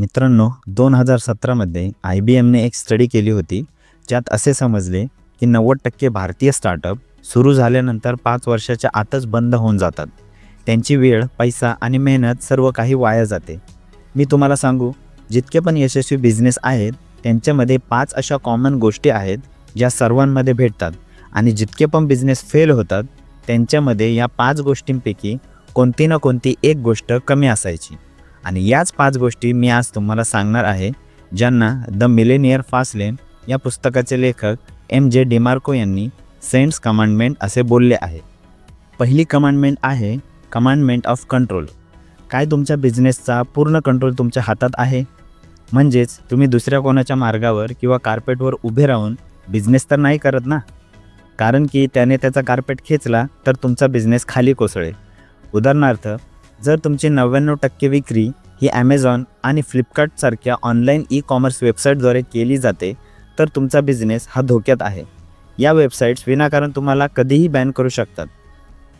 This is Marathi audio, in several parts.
मित्रांनो दोन हजार सतरामध्ये आय बी एमने एक स्टडी केली होती. ज्यात असे समजले की नव्वद टक्के भारतीय स्टार्टअप सुरू झाल्यानंतर पाच वर्षाच्या आतच बंद होऊन जातात. त्यांची वेळ पैसा आणि मेहनत सर्व काही वाया जाते. मी तुम्हाला सांगू जितके पण यशस्वी बिझनेस आहेत त्यांच्यामध्ये पाच अशा कॉमन गोष्टी आहेत ज्या सर्वांमध्ये भेटतात. आणि जितके पण बिझनेस फेल होतात त्यांच्यामध्ये या पाच गोष्टींपैकी कोणती ना कोणती एक गोष्ट कमी असायची. आणि याच पाच गोष्टी मी आज तुम्हाला सांगणार आहे ज्यांना द मिलेनियर फास्ट लेन या पुस्तकाचे लेखक एम जे डिमार्को यांनी सेंट्स कमांडमेंट असे बोलले आहे. पहिली कमांडमेंट आहे कमांडमेंट ऑफ कंट्रोल काय तुमच्या बिझनेसचा पूर्ण कंट्रोल तुमच्या हातात आहे? म्हणजेच तुम्ही दुसऱ्या कोणाच्या मार्गावर किंवा कार्पेटवर उभे राहून बिझनेस तर नाही करत ना? कारण की त्याने त्याचा कार्पेट खेचला तर तुमचा बिझनेस खाली कोसळेल. उदाहरणार्थ जर तुमची नव्याण्णव टक्के विक्री ही ॲमेझॉन आणि फ्लिपकार्टसारख्या ऑनलाईन ई कॉमर्स वेबसाईटद्वारे केली जाते तर तुमचा बिझनेस हा धोक्यात आहे. या वेबसाईट्स विनाकारण तुम्हाला कधीही बॅन करू शकतात.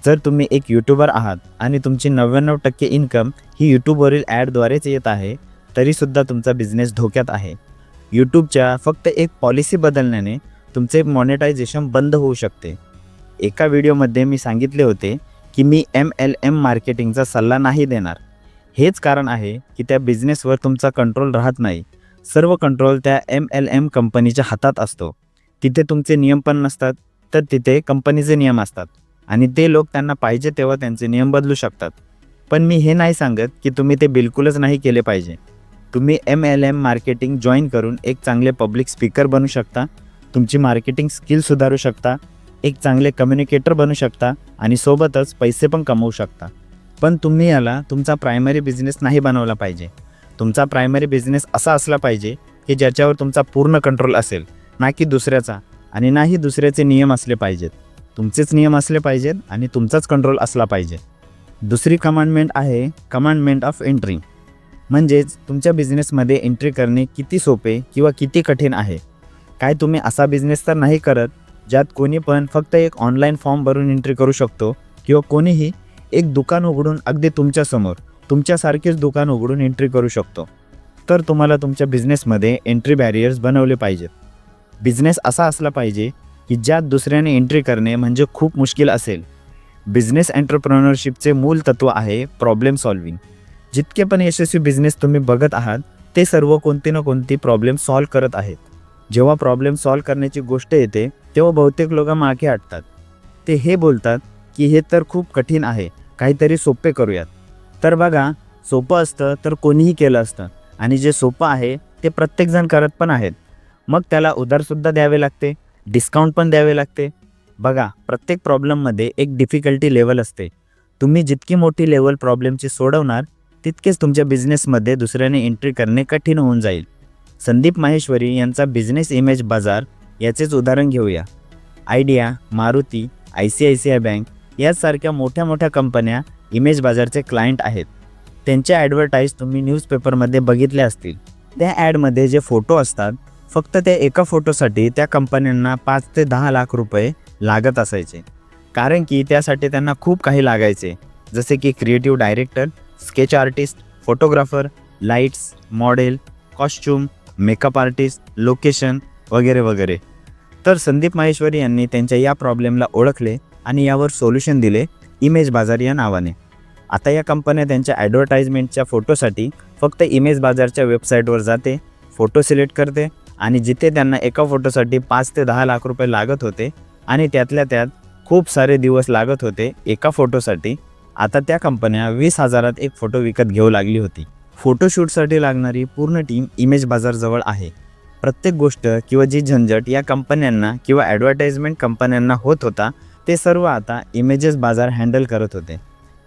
जर तुम्ही एक यूट्यूबर आहात आणि तुमची नव्याण्णव टक्के इन्कम ही यूट्यूबवरील ॲडद्वारेच येत आहे तरीसुद्धा तुमचा बिझनेस धोक्यात आहे. यूट्यूबच्या फक्त एक पॉलिसी बदलण्याने तुमचे मॉनिटायझेशन बंद होऊ शकते. एका व्हिडिओमध्ये मी सांगितले होते की मी एम एल एम मार्केटिंगचा सल्ला नाही देणार. हेच कारण आहे की त्या बिझनेसवर तुमचा कंट्रोल राहत नाही. सर्व कंट्रोल त्या एम एल एम कंपनीच्या हातात असतो. तिथे तुमचे नियम पण नसतात तर तिथे कंपनीचे नियम असतात. आणि ते लोक त्यांना पाहिजे तेव्हा त्यांचे नियम बदलू शकतात. पण मी हे नाही सांगत की तुम्ही ते बिलकुलच नाही केले पाहिजे. तुम्ही M L M marketing join करून एक चांगले पब्लिक स्पीकर बनू शकता. तुमची मार्केटिंग स्किल सुधारू शकता. एक चांगले कम्युनिकेटर बनू शकता आणि सोबतच पैसे पण कमवू शकता. पण तुम्ही याला तुमचा प्रायमरी बिझनेस नाही बनवला पाहिजे. तुमचा प्रायमरी बिझनेस असा असला पाहिजे की ज्याच्यावर तुमचा पूर्ण कंट्रोल असेल ना की दुसऱ्याचा आणि नाही दुसऱ्याचे नियम असले पाहिजेत. तुमचेच नियम असले पाहिजेत आणि तुमचाच कंट्रोल असला पाहिजे. दुसरी कमांडमेंट आहे कमांडमेंट ऑफ एंट्री म्हणजेच तुमच्या बिझनेसमध्ये एंट्री करणे किती सोपे किंवा किती कठीण आहे. काय तुम्ही असा बिझनेस तर नाही करत ज्यात कोणी पण फक्त एक ऑनलाईन फॉर्म भरून एंट्री करू शकतो किंवा कोणीही एक दुकान उघडून अगदी तुमच्यासमोर तुमच्यासारखेच दुकान उघडून एंट्री करू शकतो. तर तुम्हाला तुमच्या बिझनेसमध्ये एंट्री बॅरियर्स बनवले पाहिजेत. बिझनेस असा असला पाहिजे की ज्यात दुसऱ्याने एंट्री करणे म्हणजे खूप मुश्किल असेल. बिझनेस एंटरप्रनरशिपचे मूल तत्त्व आहे प्रॉब्लेम सॉल्विंग जितके पण यशस्वी बिझनेस तुम्ही बघत आहात ते सर्व कोणती ना कोणती प्रॉब्लेम सॉल्व करत आहेत. जेव्हा प्रॉब्लेम सॉल्व करण्याची गोष्ट येते तेव्हा बहुतेक लोक मागे हटतात. ते हे बोलतात की हे तर खूप कठीण आहे काहीतरी सोपे करूयात. तर बघा सोपं असतं तर कोणीही केलं असतं आणि जे सोपं आहे ते प्रत्येकजण करत पण आहेत. मग त्याला उधारसुद्धा द्यावे लागते डिस्काउंट पण द्यावे लागते. बघा प्रत्येक प्रॉब्लेममध्ये एक डिफिकल्टी लेवल असते. तुम्ही जितकी मोठी लेवल प्रॉब्लेमची सोडवणार तितकेच तुमच्या बिझनेसमध्ये दुसऱ्याने एंट्री करणे कठीण होऊन जाईल. संदीप माहेश्वरी यांचा बिझनेस इमेज बाजार याचेच उदाहरण घेऊया. Idea Maruti I C I C I bank यासारख्या मोठ्या मोठ्या कंपन्या इमेज बाजारचे क्लायंट आहेत. त्यांच्या ॲडव्हर्टाईज तुम्ही न्यूजपेपरमध्ये बघितल्या असतील. त्या ॲडमध्ये जे फोटो असतात फक्त त्या एका फोटोसाठी त्या कंपन्यांना पाच ते दहा लाख रुपये लागत असायचे. कारण की त्यासाठी त्यांना खूप काही लागायचे. जसे की creative director sketch artist photographer lights model costume makeup artist location वगैरे वगैरे. तर संदीप माहेश्वरी यांनी त्यांच्या या प्रॉब्लेमला ओळखले आणि यावर सोल्युशन दिले इमेज बाजार या नावाने. आता या कंपन्या त्यांच्या ॲडव्हर्टाइजमेंटच्या फोटोसाठी फक्त इमेज बाजारच्या वेबसाईटवर जाते फोटो सिलेक्ट करते आणि जिथे त्यांना एका फोटोसाठी पाच ते दहा लाख रुपये लागत होते आणि त्यातल्या त्यात खूप सारे दिवस लागत होते एका फोटोसाठी आता त्या कंपन्या वीस हजारात एक फोटो विकत घेऊ लागली होती. फोटोशूटसाठी लागणारी पूर्ण टीम इमेज बाजारजवळ आहे. प्रत्येक गोष्ट किंवा जी झंझट या कंपन्यांना किंवा ॲडव्हर्टाइजमेंट कंपन्यांना होत होता ते सर्व आता इमेजेस बाजार हँडल करत होते.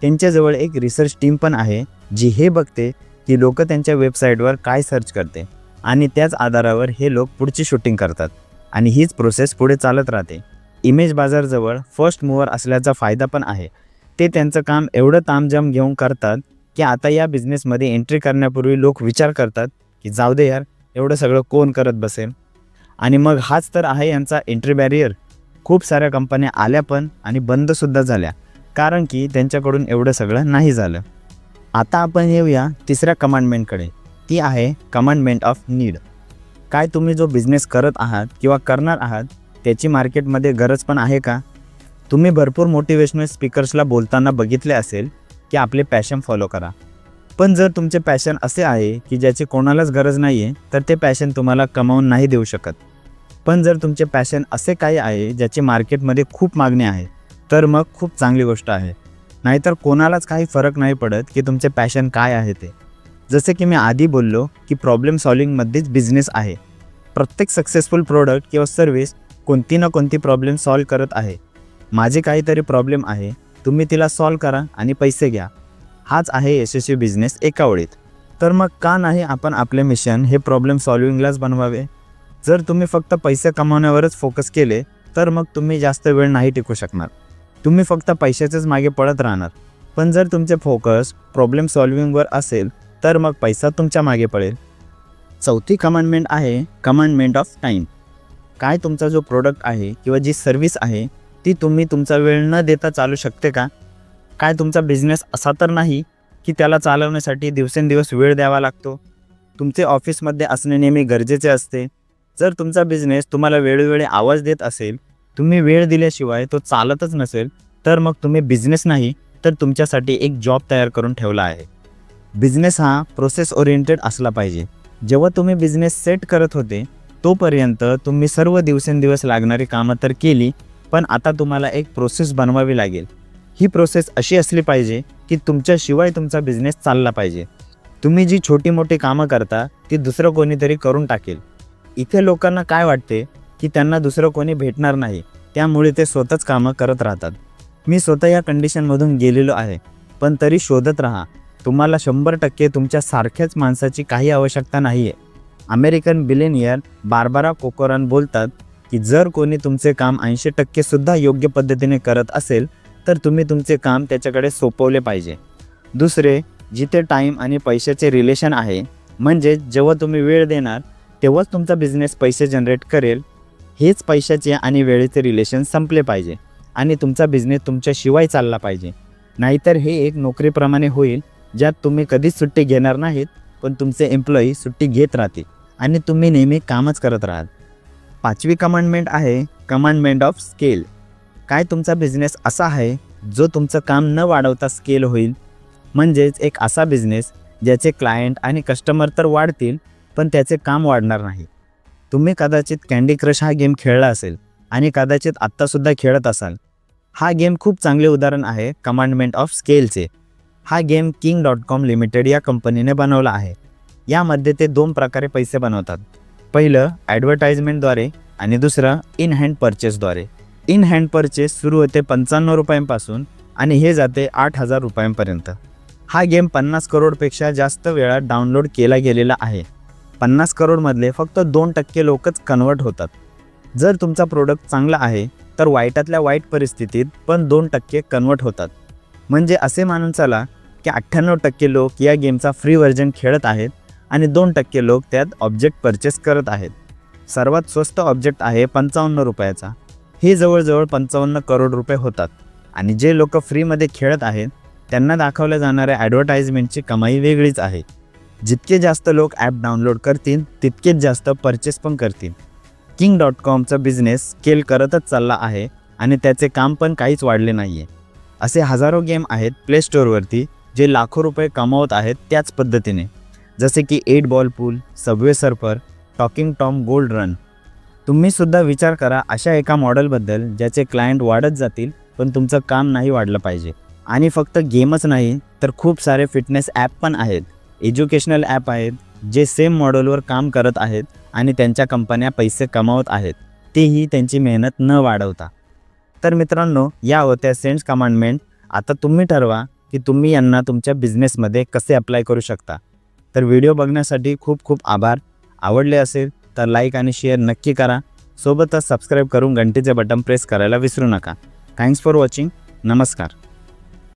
त्यांच्याजवळ एक रिसर्च टीम पण आहे जी हे बघते की लोक त्यांच्या वेबसाईटवर काय सर्च करते आणि त्याच आधारावर हे लोक पुढची शूटिंग करतात. आणि हीच प्रोसेस पुढे चालत राहते. इमेज बाजारजवळ फर्स्ट मूवर असल्याचा फायदा पण आहे. ते त्यांचं काम एवढं तामझाम घेऊन करतात की आता या बिझनेसमध्ये एंट्री करण्यापूर्वी लोक विचार करतात की जाऊ दे यार एवढं सगळं कोण करत बसेल? आणि मग हाच तर आहे यांचा एंट्री बॅरियर खूप साऱ्या कंपन्या आल्या पण आणि बंदसुद्धा झाल्या. कारण की त्यांच्याकडून एवढं सगळं नाही झालं. आता आपण येऊया तिसऱ्या कमांडमेंटकडे ती आहे कमांडमेंट ऑफ नीड काय तुम्ही जो बिझनेस करत आहात किंवा करणार आहात त्याची मार्केटमध्ये गरज पण आहे का? तुम्ही भरपूर मोटिवेशनल स्पीकर्सला बोलताना बघितले असेल की आपले पॅशन फॉलो करा. पण जर तुमचे पॅशन असे आहे की ज्याची कोणालाच गरज नाही आहे तर ते पॅशन तुम्हाला कमावून नाही देऊ शकत. पण जर तुमचे पॅशन असे काही आहे ज्याची मार्केटमध्ये खूप मागणी आहे तर मग खूप चांगली गोष्ट आहे. नाहीतर कोणालाच काही फरक नाही पडत की तुमचे पॅशन काय आहे ते. जसे की मी आधी बोललो की प्रॉब्लेम सॉल्विंगमध्येच बिझनेस आहे. प्रत्येक सक्सेसफुल प्रोडक्ट किंवा सर्व्हिस कोणती ना कोणती प्रॉब्लेम सॉल्व करत आहे. माझे काहीतरी प्रॉब्लेम आहे तुम्ही तिला सॉल्व करा आणि पैसे घ्या. हाच आहे यशस्वी बिझनेस एका ओळीत. तर मग का नाही आपण आपले मिशन हे प्रॉब्लेम सॉल्विंगलाच बनवावे? जर तुम्ही फक्त पैसे कमावण्यावरच फोकस केले तर मग तुम्ही जास्त वेळ नाही टिकू शकणार. तुम्ही फक्त पैशाच्याच मागे पडत राहणार. पण जर तुमचे फोकस प्रॉब्लेम सॉल्विंगवर असेल तर मग पैसा तुमच्या मागे पडेल. चौथी कमांडमेंट आहे कमांडमेंट ऑफ टाईम काय तुमचा जो प्रोडक्ट आहे किंवा जी सर्व्हिस आहे ती तुम्ही तुमचा वेळ न देता चालू शकते का? काय तुमचा बिझनेस असा तर नाही की त्याला चालवण्यासाठी दिवसेंदिवस वेळ द्यावा लागतो? तुमचे ऑफिसमध्ये असणे नेहमी गरजेचे असते. जर तुमचा बिझनेस तुम्हाला वेळोवेळी आवाज देत असेल तुम्ही वेळ दिल्याशिवाय तो चालतच नसेल तर मग तुम्ही बिझनेस नाही तर तुमच्यासाठी एक जॉब तयार करून ठेवला आहे. बिझनेस हा प्रोसेस ओरिएंटेड असला पाहिजे. जेव्हा तुम्ही बिझनेस सेट करत होते तोपर्यंत तुम्ही सर्व दिवसेंदिवस लागणारी कामं तर केली पण आता तुम्हाला एक प्रोसेस बनवावी लागेल. ही प्रोसेस अशी असली पाहिजे की तुमच्याशिवाय तुमचा बिझनेस चालला पाहिजे. तुम्ही जी छोटी मोठी कामं करता ती दुसरं कोणीतरी करून टाकेल. इथे लोकांना काय वाटते की त्यांना दुसरं कोणी भेटणार नाही त्यामुळे ते स्वतःच कामं करत राहतात. मी स्वतः या कंडिशनमधून गेलेलो आहे पण तरी शोधत राहा. तुम्हाला शंभर टक्के तुमच्यासारख्याच माणसाची काही आवश्यकता नाही आहे अमेरिकन बिलेनियर बार्बारा कोकोरन बोलतात की जर कोणी तुमचे काम ऐंशी टक्केसुद्धा योग्य पद्धतीने करत असेल तर तुम्ही तुमचे काम त्याच्याकडे सोपवले पाहिजे. दुसरे जिथे टाईम आणि पैशाचे रिलेशन आहे म्हणजे जेव्हा तुम्ही वेळ देणार तेव्हाच तुमचा बिझनेस पैसे जनरेट करेल. हेच पैशाचे आणि वेळेचे रिलेशन संपले पाहिजे आणि तुमचा बिझनेस तुमच्याशिवाय चालला पाहिजे. नाहीतर हे एक नोकरीप्रमाणे होईल ज्यात तुम्ही कधीच सुट्टी घेणार नाहीत पण तुमचे एम्प्लॉई सुट्टी घेत राहतील आणि तुम्ही नेहमी कामच करत राहाल. पाचवी कमांडमेंट आहे कमांडमेंट ऑफ स्केल काय तुमचा बिझनेस असा आहे जो तुमचं काम न वाढवता स्केल होईल? म्हणजेच एक असा बिझनेस ज्याचे क्लायंट आणि कस्टमर तर वाढतील पण त्याचे काम वाढणार नाही. तुम्ही कदाचित कँडी क्रश हा गेम खेळला असेल आणि कदाचित आत्तासुद्धा खेळत असाल. हा गेम खूप चांगले उदाहरण आहे कमांडमेंट ऑफ स्केलचे हा game king dot com limited या कंपनीने बनवला आहे. यामध्ये ते दोन प्रकारे पैसे बनवतात. पहिलं ॲडव्हर्टाइजमेंटद्वारे आणि दुसरं इन हँड परचेसद्वारे इन हँड परचेस सुरू होते पंचाण्णव रुपयांपासून आणि हे जाते आठ हजार रुपयांपर्यंत. हा गेम पन्नास करोडपेक्षा जास्त वेळा डाउनलोड केला गेलेला आहे. पन्नास करोडमधले फक्त दोन टक्के लोकच कन्वर्ट होतात. जर तुमचा प्रोडक्ट चांगला आहे तर वाईटातल्या वाईट परिस्थितीत पण दोन टक्के कन्वर्ट होतात. म्हणजे असे मानून चला की अठ्ठ्याण्णव टक्के लोक या गेमचा फ्री व्हर्जन खेळत आहेत आणि दोन टक्के लोक त्यात ऑब्जेक्ट परचेस करत आहेत. सर्वात स्वस्त ऑब्जेक्ट आहे पंचावन्न रुपयाचा. हे जवळजवळ पंचावन्न करोड रुपये होतात. आणि जे लोक फ्रीमध्ये खेळत आहेत त्यांना दाखवल्या जाणाऱ्या ॲडव्हर्टाइजमेंटची कमाई वेगळीच आहे. जितके जास्त लोक ॲप डाउनलोड करतील तितकेच जास्त परचेस पण करतील. किंग डॉट कॉमचा बिझनेस स्केल करतच चालला आहे आणि त्याचे काम पण काहीच वाढले नाही आहे असे हजारो गेम आहेत प्ले स्टोअरवरती जे लाखो रुपये कमावत आहेत त्याच पद्धतीने. जसे की eight ball pool subway surfer talking Tom gold run तुम्हीसुद्धा विचार करा अशा एका मॉडेलबद्दल ज्याचे क्लायंट वाढत जातील पण तुमचं काम नाही वाढलं पाहिजे. आणि फक्त गेमच नाही तर खूप सारे फिटनेस ॲप पण आहेत. एज्युकेशनल ॲप आहेत जे सेम मॉडेलवर काम करत आहेत आणि त्यांच्या कंपन्या पैसे कमावत आहेत. तेही त्यांची मेहनत न वाढवता. तर मित्रांनो या होत्या सेंट्स कमांडमेंट आता तुम्ही ठरवा की तुम्ही यांना तुमच्या बिझनेसमध्ये कसे अप्लाय करू शकता. तर व्हिडिओ बघण्यासाठी खूप खूप आभार. आवडले असेल तर लाईक आणि शेअर नक्की करा. सोबतच सबस्क्राईब करून घंटीचे बटन प्रेस करायला विसरू नका. थँक्स फॉर वॉचिंग नमस्कार.